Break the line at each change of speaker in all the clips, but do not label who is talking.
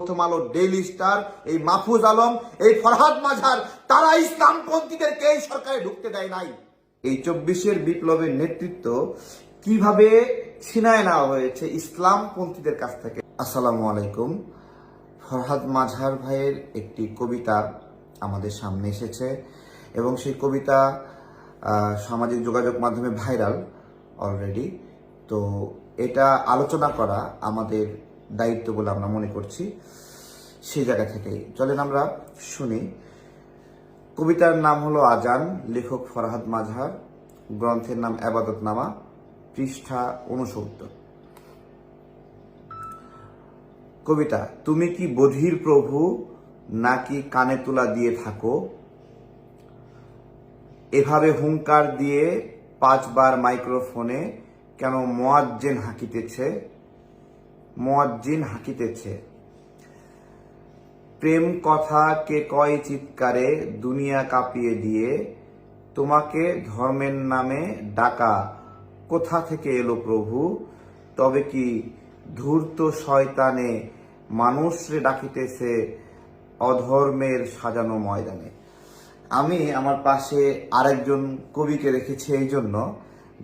প্রথম আলো daily star এই মাহফুজ আলম, এই ফরহাদ মাঝার, তারা ইসলামপন্থীদেরকে এই সরকারে ঢুকতে দেয় নাই? এই চব্বিশের বিপ্লবের নেতৃত্ব কীভাবে ছিনায় নেওয়া হয়েছে ইসলামপন্থীদের কাছ থেকে? আসসালামু আলাইকুম। ফরহাদ মাঝার ভাইয়ের একটি কবিতা আমাদের সামনে এসেছে এবং সেই কবিতা সামাজিক যোগাযোগ মাধ্যমে ভাইরাল অলরেডি তো এটা আলোচনা করা আমাদের দায়িত্ব বলে আমরা মনে করছি, সেই জায়গা থেকেই। চলেন আমরা শুনি। কবিতার নাম হলো আজান, লেখক ফরহাদ মাঝহার গ্রন্থের নাম আবাদতনামা, পৃষ্ঠা উনসত্তর কবিতা, তুমি কি বধির প্রভু, নাকি কানে তুলা দিয়ে থাকো? এভাবে হুঙ্কার দিয়ে পাঁচবার মাইক্রোফোনে কেন মোয়াজ্জেন হাঁকিতেছে? মোয়াজ্জিন হাঁকিতেছে। প্রেম কথা কে কয় চিৎকারে দুনিয়া কাঁপিয়ে দিয়ে, তোমাকে ধর্মের নামে ডাকা কোথা থেকে এলো প্রভু? তবে কি ধূর্ত শয়তানে মানুষরে ডাকিতেছে অধর্মের সাজানো ময়দানে? আমি আমার পাশে আরেকজন কবিকে রেখেছি এই জন্য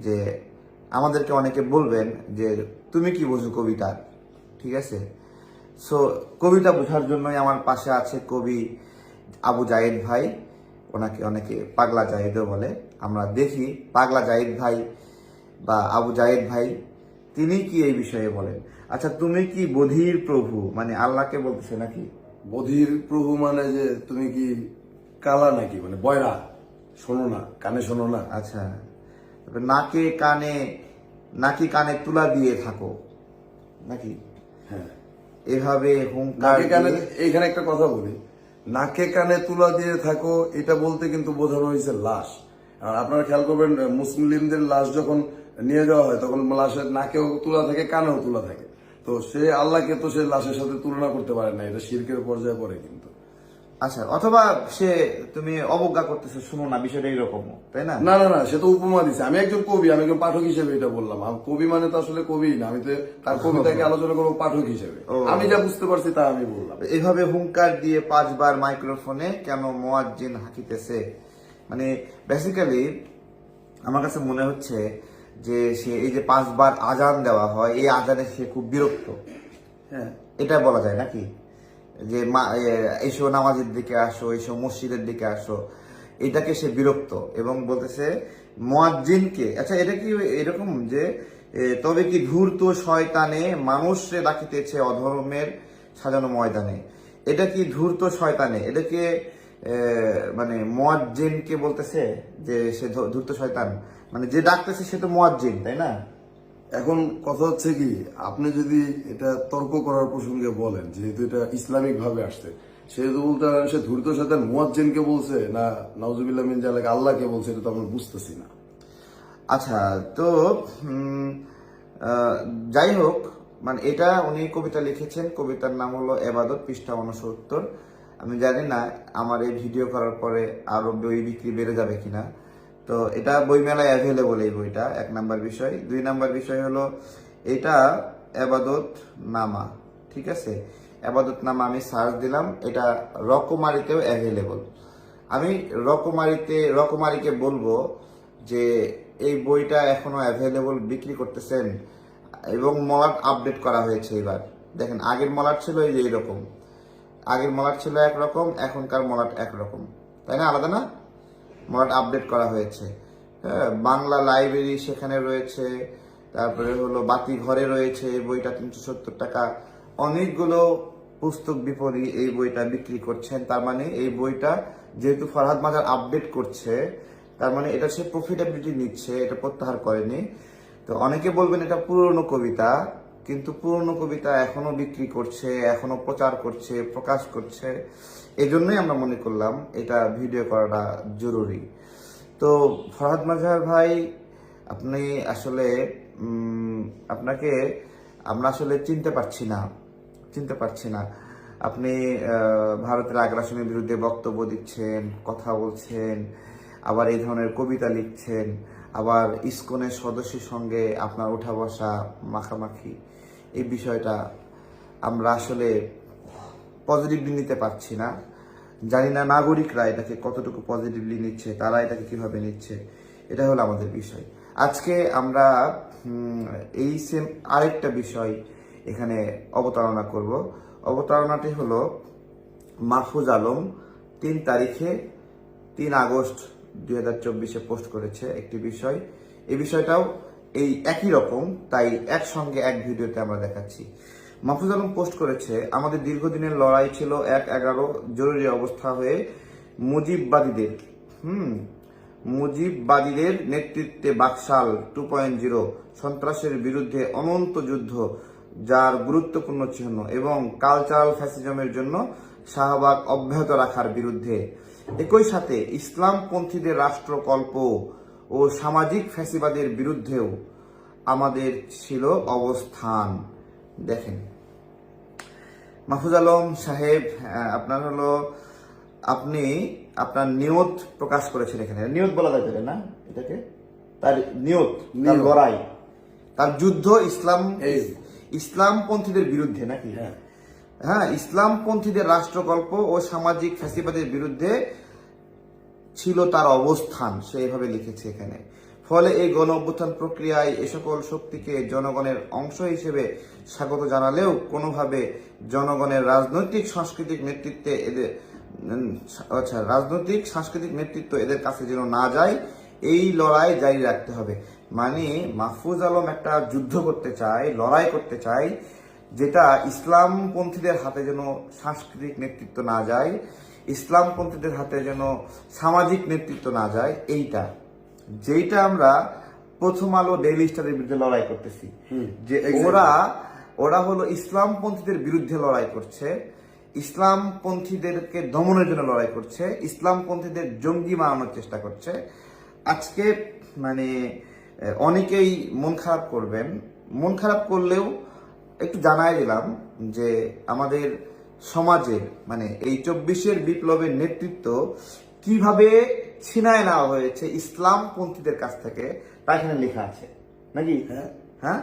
যে আমাদেরকে অনেকে বলবেন যে, তুমি কি বোঝো কবিতার ঠিক আছে? সো কবিতা বোঝার জন্যই আমার পাশে আছে কবি আবু জাহিদ ভাই। ওনাকে অনেকে পাগলা জাহিদও বলে। আমরা দেখি পাগলা জাহিদ ভাই বা আবু জাহিদ ভাই তিনি কি এই বিষয়ে বলেন? আচ্ছা তুমি কি বধির প্রভু? মানে আল্লাহকে বলতেছে নাকি?
বধির প্রভু মানে যে তুমি কি কালা নাকি? মানে বয়রা? শোনো না কানে শোনো না।
আচ্ছা নাকে কানে নাকি কানে তুলা দিয়ে থাকো। নাকি?
হ্যাঁ।
এভাবে হুঙ্কার
এখানে একটা কথা বলি। নাকে কানে তুলা দিয়ে থাকো এটা বলতে কিন্তু বোঝানো হয়েছে লাশ। আর আপনারা খেয়াল করবেন মুসলিমদের লাশ যখন নিয়ে যাওয়া হয় তখন লাশের নাকেও তুলা থাকে কানেও তুলা থাকে। তো সে আল্লাহকে তো সে লাশের সাথে তুলনা করতে পারে না এটা শিরকের পর্যায়ে পড়ে কিন্তু।
আচ্ছা অথবা সে তুমি অবজ্ঞা করতেছো শুনো না বিষয়টা তাই না?
না না না সে তো উপমা দিছে। আমি একজন কবি আমি একজন পাঠক হিসেবে এটা বললাম। কবি মানে তো আসলে কবি না আমি তো তার কবিতাকে আলোচনা করব পাঠক হিসেবে। আমি যা বুঝতে পারছি তা আমি বললাম।
এভাবে হুঙ্কার দিয়ে পাঁচবার মাইক্রোফোনে কেন মোয়াজ্জিন হাঁকিতেছে? মানে বেসিক্যালি আমার কাছে মনে হচ্ছে যে সে এই যে পাঁচবার আজান দেওয়া হয় এই আজানে সে খুব বিরক্ত।
হ্যাঁ।
এটা বলা যায় নাকি? যে মা এসো নামাজের দিকে আসো, এসো মসজিদের দিকে আসো। এটাকে সে বিরক্ত এবং বলতেছে, মোয়াজ্জিনকে আচ্ছা এটা কি এরকম যে তবে কি ধূর্ত শয়তানে মানুষরে ডাকিতেছে অধর্মের সাজানো ময়দানে? এটা কি ধূর্ত শয়তানে? এটাকে মানে মোয়াজ্জিনকে বলতেছে যে সে ধূর্ত শয়তান? মানে যে ডাকতেছে সে তো মোয়াজ্জিন, তাই না?
এখন কথা হচ্ছে কি, আপনি যদি এটা তর্ক করার প্রসঙ্গে বলেন, যেহেতু এটা ইসলামিক ভাবে আসছে, সেহেতু বলতে পারেন সে ধূর্ত সাথে মুয়াজ্জিনকে বলছে না নওজুবিল্লাহ মিন জালাকে আল্লাহকে বলছে, এটা তো আমরা বুঝতেছি না।
আচ্ছা তো যাই হোক মানে এটা উনি কবিতা লিখেছেন, কবিতার নাম হলো এবাদত পৃষ্ঠা উনসত্তর আমি জানি না আমার এই ভিডিও করার পরে আরও বই বিক্রি বেড়ে যাবে কিনা। তো এটা বইমেলায় অ্যাভেলেবল এই বইটা, এক নাম্বার বিষয়। দুই নাম্বার বিষয় হলো, এটা এবাদত নামা, ঠিক আছে? এবাদত নামা আমি সার্চ দিলাম, এটা রকমারিতেও অ্যাভেলেবল আমি রকমারিতে, রকমারিকে বলব যে এই বইটা এখনও অ্যাভেলেবল বিক্রি করতেছেন, এবং মলাট আপডেট করা হয়েছে এবার। দেখেন, আগের মলাট ছিল এই এইরকম আগের মলাট ছিল একরকম, এখনকার মলাট একরকম। তাই না? আলাদা না? মলাট আপডেট করা হয়েছে। হ্যাঁ বাংলা লাইব্রেরি সেখানে রয়েছে, তারপরে হলো বাতি ঘরে রয়েছে, এই বইটা তিনশো সত্তর টাকা। অনেকগুলো পুস্তক বিপণী এই বইটা বিক্রি করছেন, তার মানে এই বইটা যেহেতু ফরহাদ মাজার আপডেট করছে, তার মানে এটা সে প্রফিটেবিলিটি নিচ্ছে, এটা প্রত্যাহার করেনি। তো অনেকে বলবেন এটা পুরনো কবিতা কিন্তু পুরনো কবিতা এখনও বিক্রি করছে, এখনও প্রচার করছে, প্রকাশ করছে। এই জন্যই আমরা মনে করলাম এটা ভিডিও করাটা জরুরি। তো ফরহাদ মাজার ভাই, আপনি আসলে আপনাকে আমরা আসলে চিনতে পারছি না, চিনতে পারছি না। আপনি ভারতের আগ্রাসনের বিরুদ্ধে বক্তব্য দিচ্ছেন, কথা বলছেন, আবার এই ধরনের কবিতা লিখছেন, আবার ইস্কনের সদস্যের সঙ্গে আপনার ওঠা বসা মাখামাখি। এই বিষয়টা আমরা আসলে পজিটিভলি নিতে পারছি না। জানি না নাগরিকরা এটাকে কতটুকু পজিটিভলি নিচ্ছে, তারা এটাকে কীভাবে নিচ্ছে, এটা হলো আমাদের বিষয়। আজকে আমরা এই সেম আরেকটা বিষয় এখানে অবতারণা করব। অবতারণাটি হলো মাহফুজ আলম তিন তারিখে তিন আগস্ট দুই পোস্ট করেছে একটি বিষয়। এই বিষয়টাও এই একই রকম, তাই একসঙ্গে এক ভিডিওতে আমরা দেখাচ্ছি। মাহফুজ আলম পোস্ট করেছে, আমাদের দীর্ঘদিনের লড়াই ছিল এক এগারো জরুরি অবস্থা হয়ে মুজিববাদীদের হুম, মুজিববাদীদের নেতৃত্বে বাকশাল টু পয়েন্ট জিরো, সন্ত্রাসের বিরুদ্ধে অনন্ত যুদ্ধ, যার গুরুত্বপূর্ণ চিহ্ন, এবং কালচারাল ফ্যাসিজমের জন্য শাহবাগ অব্যাহত রাখার বিরুদ্ধে। একই সাথে ইসলামপন্থীদের রাষ্ট্রকল্প ও সামাজিক ফ্যাসিবাদের বিরুদ্ধেও আমাদের ছিল অবস্থান। দেখেন। মাহফুজ আলম সাহেব আপনার হলো আপনি আপনার নিয়ত প্রকাশ করেছেন এখানে। নিয়ত বলা যায় না এটাকে। তার নিয়ত তার লড়াই। তার যুদ্ধ ইসলাম। ইসলামপন্থীদের বিরুদ্ধে নাকি?
হ্যাঁ।
হ্যাঁ ইসলামপন্থীদের রাষ্ট্রকল্প ও সামাজিক ফ্যাসিবাদের বিরুদ্ধে ছিল তার অবস্থান, সে এভাবে লিখেছে এখানে। ফলে এই গণ অভ্যুত্থান প্রক্রিয়ায় এ সকল শক্তিকে জনগণের অংশ হিসেবে স্বাগত জানালেও কোনোভাবে জনগণের রাজনৈতিক সাংস্কৃতিক নেতৃত্বে এদের আচ্ছা রাজনৈতিক সাংস্কৃতিক নেতৃত্ব এদের কাছে যেন না যায়, এই লড়াই জারি রাখতে হবে। মানে মাহফুজ আলম একটা যুদ্ধ করতে চায়, লড়াই করতে চায়, যেটা ইসলামপন্থীদের হাতে যেন সাংস্কৃতিক নেতৃত্ব না যায় ইসলামপন্থীদের হাতে যেন সামাজিক নেতৃত্ব না যায় এইটা। যেইটা আমরা প্রথম আলো ডেইলি স্টারের বিরুদ্ধে লড়াই করতেছি। যে ওরা ওরা হলো ইসলামপন্থীদের বিরুদ্ধে লড়াই করছে ইসলামপন্থীদেরকে দমনের জন্য লড়াই করছে ইসলামপন্থীদের জঙ্গি বানানোর চেষ্টা করছে। আজকে মানে অনেকেই মন খারাপ করবেন। মন খারাপ করলেও একটু জানাই দিলাম যে আমাদের সমাজের মানে এই চব্বিশের বিপ্লবের নেতৃত্ব কীভাবে ছিনায় নেওয়া হয়েছে ইসলামপন্থীদের কাছ থেকে তা এখানে লেখা আছে। নাকি?
হ্যাঁ।
হ্যাঁ?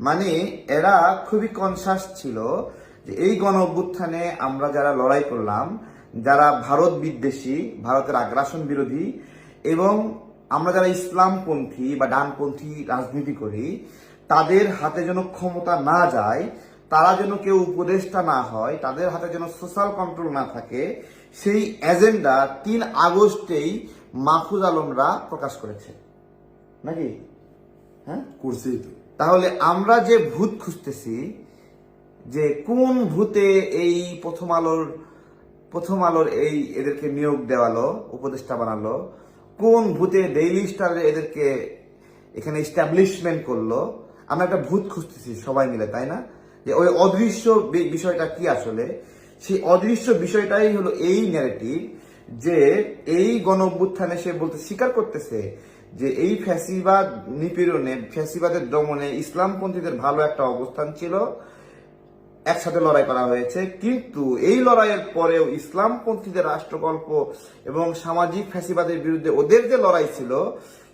মানে এরা খুবই কনসাস ছিল যে এই গণ অভ্যুত্থানে আমরা যারা লড়াই করলাম যারা ভারত বিদ্বেষী ভারতের আগ্রাসন বিরোধী এবং আমরা যারা ইসলামপন্থী বা ডানপন্থী রাজনীতি করি তাদের হাতে যেন ক্ষমতা না যায় তারা যেন কেউ উপদেষ্টা না হয় তাদের হাতে যেন সোশ্যাল কন্ট্রোল না থাকে সেই এজেন্ডা তিন আগস্টেই মাহফুজ আলমরা প্রকাশ করেছে। নাকি? হ্যাঁ?
করছি।
তাহলে আমরা যে ভূত খুঁজতেছি যে কোন ভূতে এই প্রথম আলোর প্রথম আলোর এই এদেরকে নিয়োগ দেওয়ালো উপদেষ্টা বানালো কোন ভূতে ডেইলি স্টারে এদেরকে এখানে এস্টাবলিশমেন্ট করল আমরা একটা ভূত খুঁজতেছি সবাই মিলে তাই না? যে ওই অদৃশ্য বিষয়টা কি আসলে? সেই অদৃশ্য বিষয়টাই হলো এই ন্যারেটিভ যে এই গণ অভ্যুত্থানে সে বলতে স্বীকার করতেছে যে এই ফ্যাসিবাদ নিপীড়নে, ফ্যাসিবাদের দমনে ইসলামপন্থীদের ভালো একটা অবস্থান ছিল, একসাথে লড়াই করা হয়েছে। কিন্তু এই লড়াইয়ের পরেও ইসলামপন্থীদের রাষ্ট্রকল্প এবং সামাজিক ফ্যাসিবাদের বিরুদ্ধে ওদের যে লড়াই ছিল,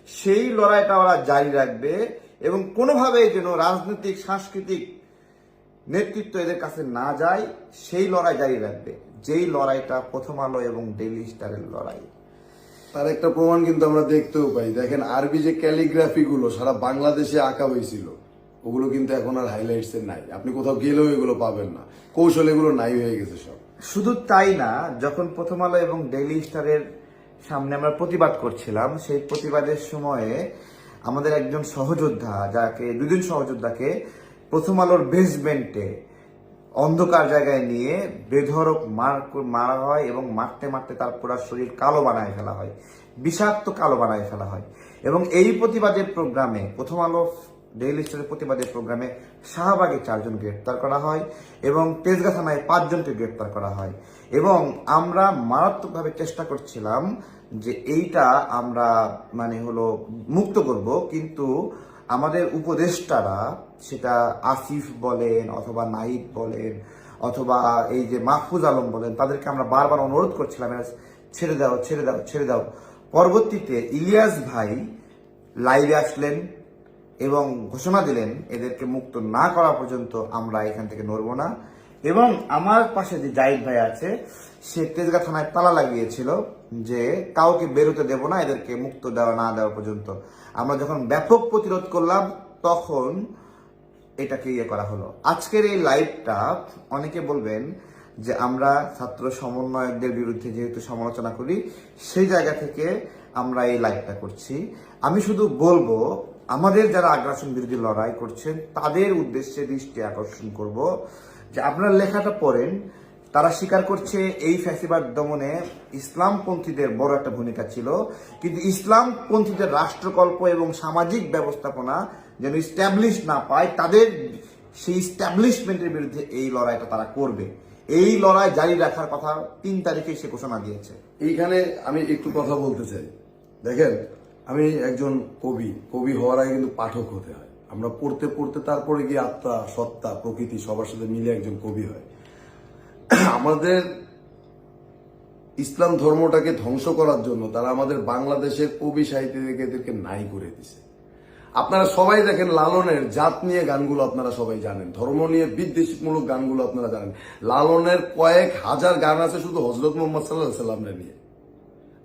সেই লড়াইটা ওরা জারি রাখবে এবং কোনোভাবে যেন রাজনৈতিক, সাংস্কৃতিক নেতৃত্ব এদের কাছে না যায় সেই লড়াই জারি রাখবে। যেই লড়াইটা প্রথম আলো এবং ডেইলি স্টারের লড়াই।
তার একটা প্রমাণ কিন্তু আমরা দেখতেও পাই। দেখেন আরবি যে ক্যালিগ্রাফি গুলো সারা বাংলাদেশে আঁকা হয়েছিল ওগুলো কিন্তু এখন আর হাইলাইটস নাই। আপনি কোথাও গেলেও এগুলো পাবেন না। কৌশল এগুলো নাই হয়ে গেছে সব।
শুধু তাই না যখন প্রথম আলো এবং ডেইলি স্টারের সামনে আমরা প্রতিবাদ করছিলাম সেই প্রতিবাদের সময়ে আমাদের একজন সহযোদ্ধা যাকে দুদিন সহযোদ্ধাকে প্রথম আলোর বেসমেন্টে অন্ধকার জায়গায় নিয়ে বেধরক মার মারা হয় এবং মারতে মারতে তার পুরো শরীর কালো বানায় ফেলা হয়, বিষাক্ত কালো বানায় ফেলা হয়। এবং এই প্রতিবাদের প্রোগ্রামে প্রথম আলো ডেইলি স্টারের প্রতিবাদের প্রোগ্রামে শাহবাগে চারজন গ্রেপ্তার করা হয় এবং তেজগা থানায় পাঁচজনকে গ্রেপ্তার করা হয়। এবং আমরা মারাত্মকভাবে চেষ্টা করছিলাম যে এইটা আমরা মানে হলো মুক্ত করব, কিন্তু আমাদের উপদেষ্টারা সেটা আসিফ বলেন অথবা নাহিদ বলেন অথবা এই যে মাহফুজ আলম বলেন, তাদেরকে আমরা বারবার অনুরোধ করছিলাম ছেড়ে দাও ছেড়ে দাও ছেড়ে দাও। পরবর্তীতে ইলিয়াস ভাই লাইভে আসলেন এবং ঘোষণা দিলেন, এদেরকে মুক্ত না করা পর্যন্ত আমরা এখান থেকে নড়ব না। এবং আমার পাশে যে জাহিদ ভাই আছে, সে তেজগা থানায় তালা লাগিয়েছিল যে কাউকে বেরোতে দেব না, এদেরকে মুক্ত দেওয়া না দেওয়া পর্যন্ত। আমরা যখন ব্যাপক প্রতিরোধ করলাম, তখন এটাকে ইয়ে করা হলো। আজকের এই লাইভটা অনেকে বলবেন যে আমরা ছাত্র সমন্বয়কদের বিরুদ্ধে যেহেতু সমালোচনা করি, সেই জায়গা থেকে আমরা এই লাইভটা করছি। আমি শুধু বলব, আমাদের যারা আগ্রাসন বিরোধী লড়াই করছেন, তাদের উদ্দেশ্যে দৃষ্টি আকর্ষণ করব যে আপনার লেখাটা পড়েন তারা স্বীকার করছে এই ফ্যাসিবাদ দমনে ইসলামপন্থীদের বড় একটা ভূমিকা ছিল। কিন্তু ইসলামপন্থীদের রাষ্ট্রকল্প এবং সামাজিক ব্যবস্থাপনা যেন ইস্টাবলিশ না পায়, তাদের সেই ইস্টাবলিশমেন্টের বিরুদ্ধে এই লড়াইটা তারা করবে। এই লড়াই জারি রাখার কথা তিন তারিখে সে ঘোষণা দিয়েছে।
এইখানে আমি একটু কথা বলতে চাই। দেখেন, আমি একজন কবি। কবি হওয়ার আগে কিন্তু পাঠক হতে হয়। আমরা পড়তে পড়তে তারপরে গিয়ে আত্মা, সত্তা, প্রকৃতি সবার সাথে মিলে একজন কবি হয়। আমাদের ইসলাম ধর্মটাকে ধ্বংস করার জন্য তারা আমাদের বাংলাদেশের কবি সাহিত্যিকদেরকে নাই করে দিছে। আপনারা সবাই দেখেন লালনের জাত নিয়ে গানগুলো আপনারা সবাই জানেন ধর্ম নিয়ে বিদ্বেষমূলক গানগুলো আপনারা জানেন। লালনের কয়েক হাজার গান আছে শুধু হজরত মোহাম্মদ সাল্লাহ সাল্লামের নিয়ে।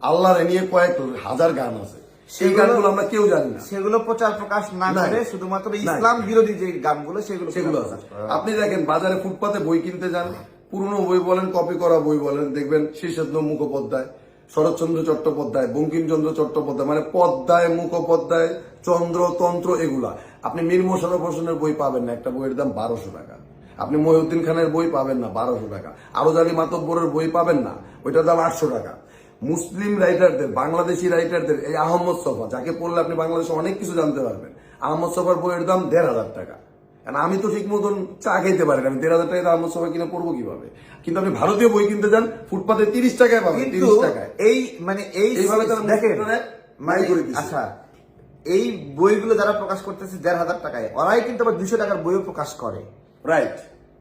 আল্লাহর নিয়ে কয়েক হাজার গান আছে। সেই গানগুলো আমরা কেউ জানি না।
সেগুলো প্রচার প্রকাশ না করে শুধুমাত্র ইসলাম বিরোধী যে গানগুলো সেগুলো
সেগুলো আছে। আপনি দেখেন বাজারে ফুটপাতে বই কিনতে যান পুরনো বই বলেন, কপি করা বই বলেন, দেখবেন শীর্ষেন্দ্র মুখোপাধ্যায়, শরৎচন্দ্র চট্টোপাধ্যায়, বঙ্কিমচন্দ্র চট্টোপাধ্যায় মানে পদ্মায় মুখোপাধ্যায়, চন্দ্র, তন্ত্র এগুলা। আপনি মীর মোশারফ হোসেনের বই পাবেন না, একটা বইয়ের দাম বারোশো টাকা। আপনি মহিউদ্দিন খানের বই পাবেন না, বারোশো টাকা। আরও জালি মাতব্বরের বই পাবেন না, ওইটার দাম আটশো টাকা। মুসলিম রাইটারদের, বাংলাদেশি রাইটারদের, এই আহমদ সফা, যাকে পড়লে আপনি বাংলাদেশে অনেক কিছু জানতে পারবেন আহমদ সফার বইয়ের দাম দেড় হাজার টাকা। কারণ আমি তো ঠিক মতন চা খেতে পারি না। আমি দেড় হাজার টাকা আহমদ সবাই কিনে পড়ব কীভাবে? কিন্তু আপনি ভারতীয় বই কিনতে যান ফুটপাতে তিরিশ টাকায় পাবেন তিরিশ টাকায়।
এই মানে এই
এইভাবে
মানে আচ্ছা এই বইগুলো যারা প্রকাশ করতেছে দেড় হাজার টাকায় ওরাই কিন্তু আবার দুশো টাকার বইও প্রকাশ করে।
রাইট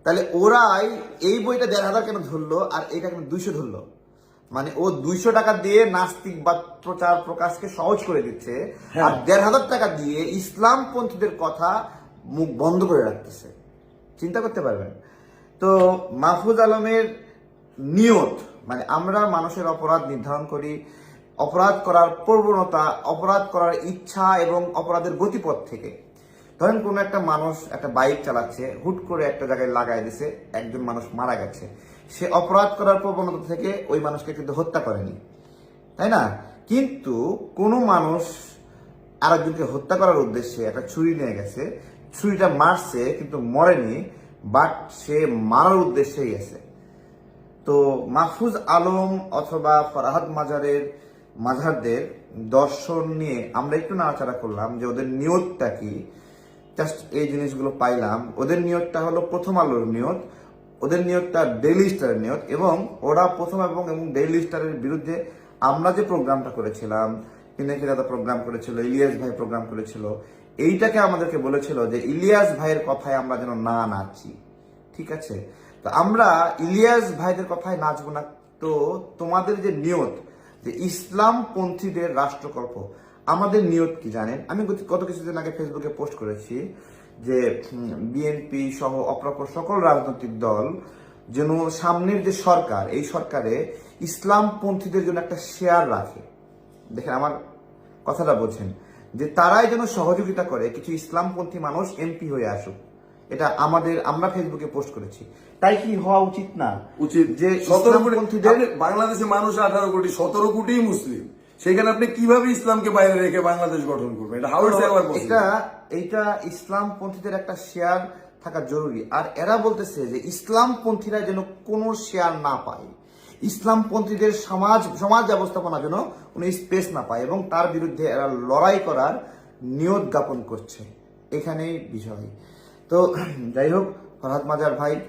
তাহলে ওরাই এই বইটা দেড় হাজার কেন ধরলো আর এটা কেন দুইশো ধরলো? মানে ও দুইশো টাকা দিয়ে নাস্তিক বা প্রচার প্রকাশকে সহজ করে দিচ্ছে।
হ্যাঁ।
আর দেড় হাজার টাকা দিয়ে ইসলাম পন্থীদের কথা মুখ বন্ধ করে রাখতেছে। চিন্তা করতে পারবেন। তো মাহফুজ আলমের নিয়ত মানে আমরা মানুষের অপরাধ নির্ধারণ করি, অপরাধ করার প্রবণতা, অপরাধ করার ইচ্ছা এবং অপরাধের গতিপথ থেকে। ধরেন কোনো একটা মানুষ একটা বাইক চালাচ্ছে, হুট করে একটা জায়গায় লাগাই দিছে, একজন মানুষ মারা গেছে। সে অপরাধ করার প্রবণতা থেকে ওই মানুষকে কিন্তু হত্যা করেনি। তাই না? কিন্তু কোনো মানুষ আরেকজনকে হত্যা করার উদ্দেশ্যে একটা ছুরি নিয়ে গেছে ছুরিটা মারছে কিন্তু মরেনি বাট সে মারার উদ্দেশ্যেই গেছে তো মাহফুজ আলম অথবা ফরাহাদ মাজারের মাঝারদের দর্শন নিয়ে আমরা একটু নাড়াচাড়া করলাম যে ওদের নিয়তটা কি। জাস্ট এই জিনিসগুলো পাইলাম। ওদের নিয়তটা হলো প্রথম আলোর নিয়ত, ওদের নিয়তটা ডেইলি স্টারের নিয়ত এবং ওরা প্রথম এবং এবং ডেইলি স্টারের বিরুদ্ধে আমরা যে প্রোগ্রামটা করেছিলাম কিনেকি দাদা প্রোগ্রাম করেছিল, ইলিয়াস ভাই প্রোগ্রাম করেছিল এইটাকে আমাদেরকে বলেছিল যে ইলিয়াস ভাইয়ের কথায় আমরা যেন না নাচি। ঠিক আছে? তো আমরা ইলিয়াস ভাইদের কথায় নাচবো না। তো তোমাদের যে নিয়ত যে ইসলাম পন্থীদের রাষ্ট্রকল্প, আমাদের নিয়ত কি জানেন? আমি গত কিছুদিন আগে ফেসবুকে পোস্ট করেছি যে বিএনপি সহ অপরাপর সকল রাজনৈতিক দল যেন সামনের যে সরকার, এই সরকারে ইসলাম পন্থীদের জন্য একটা শেয়ার রাখে। দেখেন, আমার কথাটা বোঝেন। যে তারাই যেন সহযোগিতা করে কিছু ইসলামপন্থী মানুষ এমপি হয়ে আসুক। এটা আমাদের আমরা ফেসবুকে পোস্ট করেছি। তাই কি হওয়া উচিত না?
উচিত।
যে
সতেরো কোটি বাংলাদেশে মানুষ আঠারো কোটি সতেরো কোটি মুসলিম। সেখানে আপনি কীভাবে ইসলামকে বাইরে রেখে বাংলাদেশ গঠন করবেন? এটা হাউ ইটস এভার
এটা এইটা ইসলাম পন্থীদের একটা শেয়ার থাকা জরুরি। আর এরা বলতেছে যে ইসলাম পন্থীরা যেন কোনো শেয়ার না পায়। ইসলাম পন্থীদের সমাজ সমাজ ব্যবস্থাপনা যেন কোনো স্পেস না পায় এবং তার বিরুদ্ধে এরা লড়াই করার নিয়ত জ্ঞাপন করছে। এখানেই বিষয় তো, যাই হোক, ফরহাদ মাজার ভাই,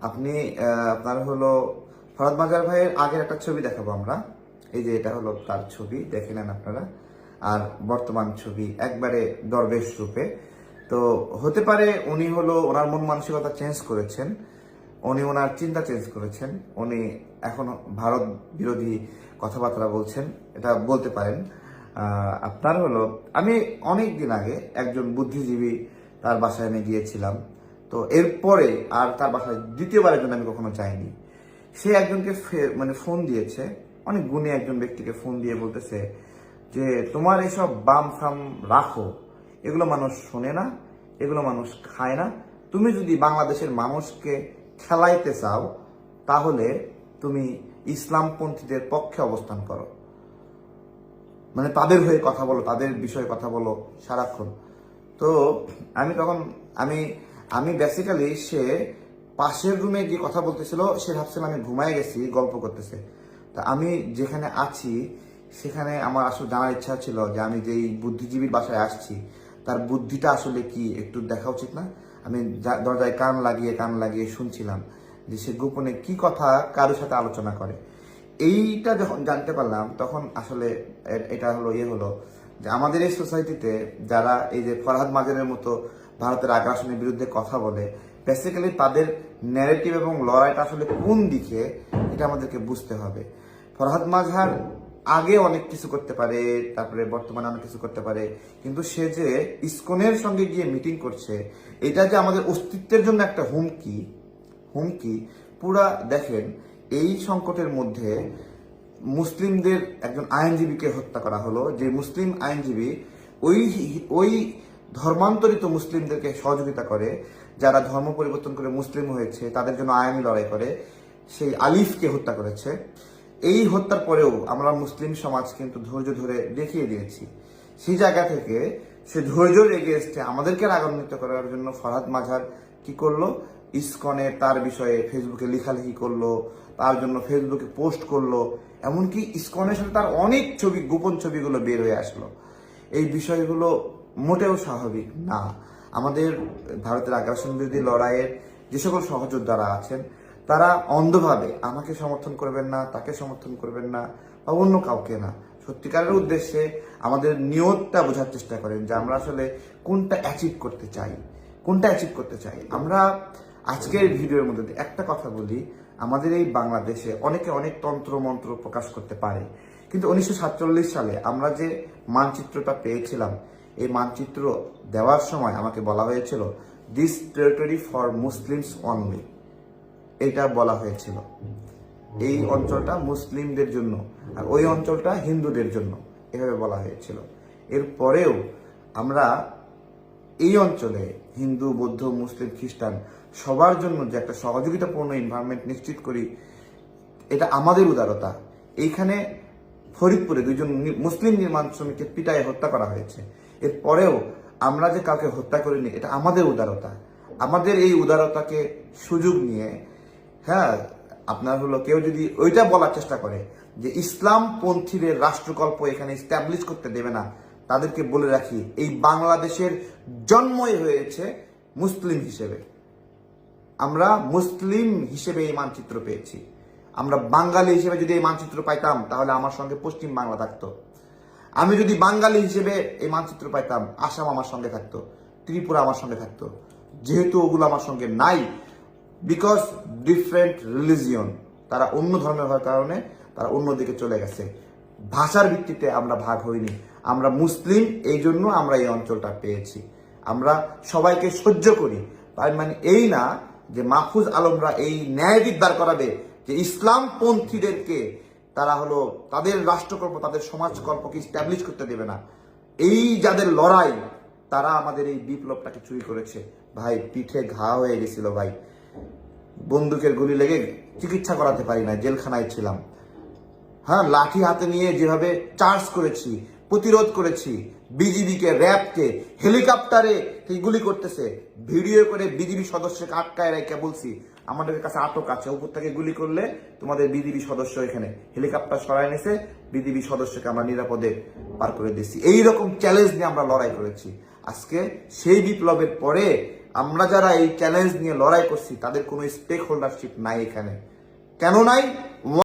আপনি আপনার হলো, ফরহাদ মাজার ভাইয়ের আগের একটা ছবি দেখাবো আমরা। এই যে এটা হলো তার ছবি, দেখে নেন আপনারা। আর বর্তমান ছবি, একবারে দরবেশ রূপে। তো, হতে পারে উনি হলো ওনার মন মানসিকতা চেঞ্জ করেছেন। উনি ওনার চিন্তা চেঞ্জ করেছেন। উনি এখন ভারত বিরোধী কথাবার্তা বলছেন, এটা বলতে পারেন। আপনার হলো, আমি অনেক দিন আগে একজন বুদ্ধিজীবী তার বাসায় আমি গিয়েছিলাম। তো এরপরে আর তার বাসায় দ্বিতীয়বারের জন্য আমি কখনো যাইনি। সে একজনকে মানে ফোন দিয়েছে, অনেক গুণী একজন ব্যক্তিকে ফোন দিয়ে বলতেছে যে, তোমার এসব বাম ফাম রাখো। এগুলো মানুষ শোনে না, এগুলো মানুষ খায় না। তুমি যদি বাংলাদেশের মানুষকে খেলাইতে চাও, তাহলে তুমি ইসলামপন্থীদের পক্ষে অবস্থান করো। মানে তাদের হয়ে কথা বলো, তাদের বিষয়ে কথা বলো সারাক্ষণ। তো আমি তখন, আমি আমি বেসিক্যালি সে পাশের রুমে গিয়ে কথা বলতেছিল, সে ভাবছিল আমি ঘুমায় গেছি, গল্প করতেছে। তা আমি যেখানে আছি, সেখানে আমার আসলে জানার ইচ্ছা ছিল যে আমি যেই বুদ্ধিজীবীর বাসায় আসছি, তার বুদ্ধিটা আসলে কি একটু দেখা উচিত না? আমি দরজায় কান লাগিয়ে কান লাগিয়ে শুনছিলাম যে সে গোপনে কি কথা কারোর সাথে আলোচনা করে। এইটা যখন জানতে পারলাম, তখন আসলে এটা হলো ইয়ে হলো যে আমাদের এই সোসাইটিতে যারা এই যে ফরহাদ মাজারের মতো ভারতের আগ্রাসনের বিরুদ্ধে কথা বলে বেসিক্যালি তাদের ন্যারেটিভ এবং লড়াইটা আসলে কোন দিকে, এটা আমাদেরকে বুঝতে হবে। ফরহাদ মাঝহার আগে অনেক কিছু করতে পারে, তারপরে বর্তমানে অনেক কিছু করতে পারে, কিন্তু সে যে ইসকনের সঙ্গে গিয়ে মিটিং করছে, এটা যে আমাদের অস্তিত্বের জন্য একটা হুমকি হুমকি, পুরা দেখেন, এই সংকটের মধ্যে মুসলিমদের একজন আইনজীবীকে হত্যা করা হলো, যে মুসলিম আইনজীবী ওই ওই ধর্মান্তরিত মুসলিমদেরকে সহযোগিতা করে, যারা ধর্ম পরিবর্তন করে মুসলিম হয়েছে, তাদের জন্য আইনি লড়াই করে, সেই আলিফকে হত্যা করেছে। এই হত্যার পরেও আমরা মুসলিম সমাজ কিন্তু ধৈর্য ধরে দেখিয়ে দিয়েছি। সেই জায়গা থেকে সে ধৈর্য রেগে এসছে আমাদেরকে রাগান্বিত করার জন্য ফরহাদ মাঝার কি করল? ইসকনে তার বিষয়ে ফেসবুকে লেখালেখি করল, তার জন্য ফেসবুকে পোস্ট করল, এমনকি ইসকনের সাথে তার অনেক ছবি, গোপন ছবিগুলো বের হয়ে আসলো। এই বিষয়গুলো মোটেও স্বাভাবিক না। আমাদের ভারতের আগ্রাসন বিরোধী লড়াইয়ের যে সকল সহযোদ্ধারা আছেন তারা অন্ধভাবে আমাকে সমর্থন করবেন না, তাকে সমর্থন করবেন না, বা অন্য কাউকে না। সত্যিকারের উদ্দেশ্যে আমাদের নিয়তটা বোঝার চেষ্টা করেন যে আমরা আসলে কোনটা অ্যাচিভ করতে চাই। কোনটা অ্যাচিভ করতে চাই? আমরা আজকের ভিডিওর মধ্যে একটা কথা বলি, আমাদের এই বাংলাদেশে অনেকে অনেক তন্ত্র মন্ত্র প্রকাশ করতে পারে। কিন্তু উনিশশো সাতচল্লিশ সালে আমরা যে মানচিত্রটা পেয়েছিলাম, এই মানচিত্র দেওয়ার সময় আমাকে বলা হয়েছিল this territory for Muslims only এটা বলা হয়েছিল। এই অঞ্চলটা মুসলিমদের জন্য আর ওই অঞ্চলটা হিন্দুদের জন্য এভাবে বলা হয়েছিল। এরপরেও আমরা এই অঞ্চলে হিন্দু, বৌদ্ধ, মুসলিম, খ্রিস্টান সবার জন্য যে একটা সহযোগিতাপূর্ণ এনভায়রনমেন্ট নিশ্চিত করি, এটা আমাদের উদারতা। এইখানে ফরিদপুরে দুইজন মুসলিম নির্মাণ শ্রমিককে পিটায় হত্যা করা হয়েছে। এরপরেও আমরা যে কাউকে হত্যা করিনি, এটা আমাদের উদারতা। আমাদের এই উদারতাকে সুযোগ নিয়ে হ্যাঁ আপনার হলো কেউ যদি ওইটা বলার চেষ্টা করে যে ইসলাম পন্থীদের রাষ্ট্রকল্প এখানে স্ট্যাবলিশ করতে দেবে না, তাদেরকে বলে রাখি, এই বাংলাদেশের জন্মই হয়েছে মুসলিম হিসেবে। আমরা মুসলিম হিসেবে এই মানচিত্র পেয়েছি। আমরা বাঙালি হিসেবে যদি এই মানচিত্র পাইতাম, তাহলে আমার সঙ্গে পশ্চিম বাংলা থাকতো। আমি যদি বাঙালি হিসেবে এই মানচিত্র পাইতাম, আসাম আমার সঙ্গে থাকতো, ত্রিপুরা আমার সঙ্গে থাকতো। যেহেতু ওগুলো আমার সঙ্গে নাই বিকজ ডিফারেন্ট রিলিজিয়ন তারা অন্য ধর্মের হওয়ার কারণে তারা অন্যদিকে চলে গেছে। ভাষার ভিত্তিতে আমরা ভাগ হইনি। আমরা মুসলিম, এই জন্য আমরা এই অঞ্চলটা পেয়েছি। আমরা সবাইকে সহ্য করি। তার মানে এই না যে মাহফুজ আলমরা এই ন্যায় দাঁড় করাবে যে ইসলাম পন্থীদেরকে তারা হলো তাদের রাষ্ট্রকল্প, তাদের সমাজকল্পকে স্ট্যাবলিশ করতে দেবে না। এই যাদের লড়াই, তারা আমাদের এই বিপ্লবটাকে চুরি করেছে। ভাই, পিঠে ঘা হয়ে গেছিল ভাই। বন্দুকের গুলি লেগে চিকিৎসা করাতে পারি না জেলখানায় ছিলাম। হ্যাঁ লাঠি হাতে নিয়ে যেভাবে চার্জ করেছি, প্রতিরোধ করেছি, বিজিবিকে, র্যাবকে, হেলিকপ্টারে গুলি করতেছে, ভিডিও করে বিজিবি সদস্যকে আটকায় রেখে বলছি, আমাদের কাছে আটক আছে, উপর থেকে গুলি করলে তোমাদের বিজিবি সদস্য এখানে হেলিকপ্টার সরাই নিছে, বিজিবি সদস্যকে আমরা নিরাপদে পার করে দিচ্ছি এইরকম চ্যালেঞ্জ নিয়ে আমরা লড়াই করেছি। আজকে সেই বিপ্লবের পরে আমরা যারা এই চ্যালেঞ্জ নিয়ে লড়াই করছি, তাদের কোনো স্টেক হোল্ডারশিপ নাই এখানে। কেন নাই?